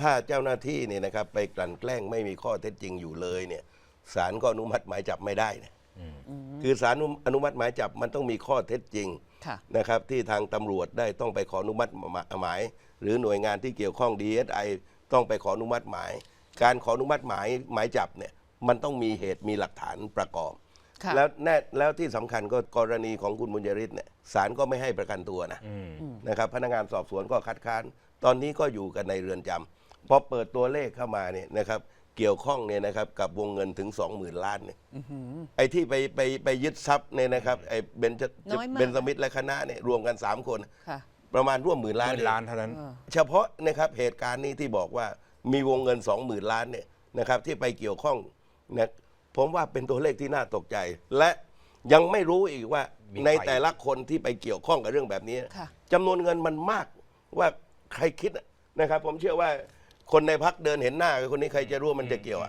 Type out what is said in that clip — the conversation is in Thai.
ถ้าเจ้าหน้าที่เนี่ยนะครับไปกลั่นแกล้งไม่มีข้อเท็จจริงอยู่เลยเนี่ยศาลก็อนุมัติหมายจับไม่ได้นะคือศาลอนุมัติหมายจับมันต้องมีข้อเท็จจริงค่ะนะครับที่ทางตำรวจได้ต้องไปขออนุมัติหมาย หรือหน่วยงานที่เกี่ยวข้อง DSI ต้องไปขออนุมัติหมาย การขออนุมัติหมายหมายจับเนี่ยมันต้องมีเหตุมีหลักฐานประกอบ ค่ะ แล้วแน่แล้วที่สำคัญก็กรณีของคุณบุญยริศเนี่ยศาลก็ไม่ให้ประกันตัวนะ นะครับพนักงานสอบสวนก็คัดค้าน ตอนนี้ก็อยู่กันในเรือนจำ พอเปิดตัวเลขเข้ามาเนี่ยนะครับ เกี่ยวข้องเนี่ยนะครับกับวงเงินถึง 20,000 ล้านเนี่ยไอ้ที่ไปไปไปยึดทรัพย์เนี่ยนะครับไอ้เบนจน้อยมาก เบนสมิธและคณะเนี่ยรวมกัน 3 คน ค่ะ ประมาณร่วมหมื่นล้านหมื่นล้านเท่านั้นเออเฉพาะนะครับเหตุการณ์นี้ที่บอกว่ามีวงเงิน 20,000 ล้านเนี่ยนะครับที่ไปเกี่ยวข้องนะผมว่าเป็นตัวเลขที่น่าตกใจ และยังไม่รู้อีกว่ามีใคร ในแต่ละคนที่ไปเกี่ยวข้องกับเรื่องแบบนี้ค่ะ จำนวนเงินมันมากว่าใครคิดอะนะครับ ผมเชื่อว่า คนในพักเดินเห็นหน้ากับคนนี้ใครจะรู้ว่ามันจะเกี่ยวอะ